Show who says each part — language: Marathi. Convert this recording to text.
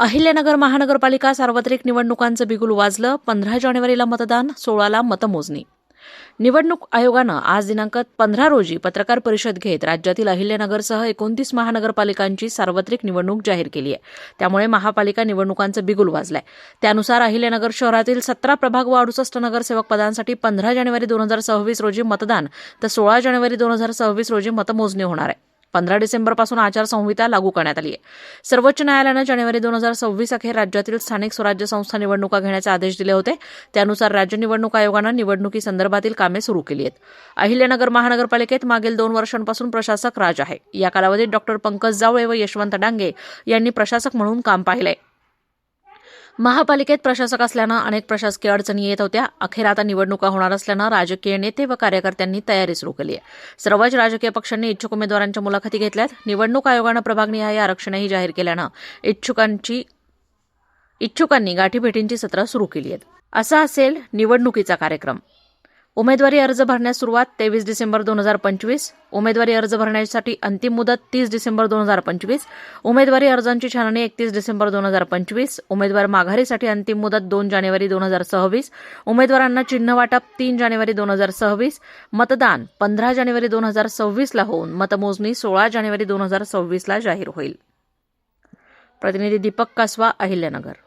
Speaker 1: अहिल्यानगर महानगरपालिका सार्वत्रिक निवडणुकांचं बिगुल वाजलं. पंधरा जानेवारीला मतदान सोळाला मतमोजणी. निवडणूक आयोगानं आज दिनांक पंधरा रोजी पत्रकार परिषद घेत राज्यातील अहिल्यानगरसह एकोणतीस महानगरपालिकांची सार्वत्रिक निवडणूक जाहीर केली आहे. त्यामुळे महापालिका निवडणुकांचं बिगुल वाजलंय. त्यानुसार अहिल्यानगर शहरातील सतरा प्रभाग व अडुसष्ट नगरसेवक पदांसाठी पंधरा जानेवारी दोन हजार सव्वीस रोजी मतदान तर सोळा जानेवारी दोन हजार सव्वीस रोजी मतमोजणी होणार आहे. पंधरा डिसेंबरपासून आचारसंहिता लागू करण्यात आली आहे. सर्वोच्च न्यायालयानं जानेवारी दोन हजार सव्वीस अखेर राज्यातील स्थानिक स्वराज्य संस्था निवडणुका घेण्याचे आदेश दिले होते. त्यानुसार राज्य निवडणूक आयोगानं निवडणुकीसंदर्भातील कामे सुरू केली आहेत. अहिल्यानगर महानगरपालिकेत मागील दोन वर्षांपासून प्रशासक राज आहे. या कालावधीत डॉक्टर पंकज जावळे व यशवंत डांगे यांनी प्रशासक म्हणून काम पाहिलं आहे महापालिकेत प्रशासक असल्यानं अनेक प्रशासकीय अडचणी येत होत्या. अखेर आता निवडणुका होणार असल्यानं राजकीय नेते व कार्यकर्त्यांनी तयारी सुरू केली आहे. सर्वच राजकीय पक्षांनी इच्छुक उमेदवारांच्या मुलाखती घेतल्यात. निवडणूक आयोगानं प्रभागनिहाय आरक्षणही जाहीर केल्यानं इच्छुकांची इच्छुकांनी गाठीभेटींची सत्रं सुरू केली आहेत. असा असेल निवडणुकीचा कार्यक्रम. उमेदवारी अर्ज भरण्यास सुरुवात तेवीस डिसेंबर दोन हजार पंचवीस. उमेदवारी अर्ज भरण्यासाठी अंतिम मुदत तीस डिसेंबर दोन हजार पंचवीस. उमेदवारी अर्जांची छाननी एकतीस डिसेंबर दोन हजार पंचवीस. उमेदवार माघारीसाठी अंतिम मुदत दोन जानेवारी दोन हजार सव्वीस. उमेदवारांना चिन्ह वाटप तीन जानेवारी दोन हजार सव्वीस. मतदान पंधरा जानेवारी दोन हजार सव्वीसला होऊन मतमोजणी सोळा जानेवारी दोन हजार सव्वीसला जाहीर होईल. प्रतिनिधी दीपक कासवा अहिल्यानगर.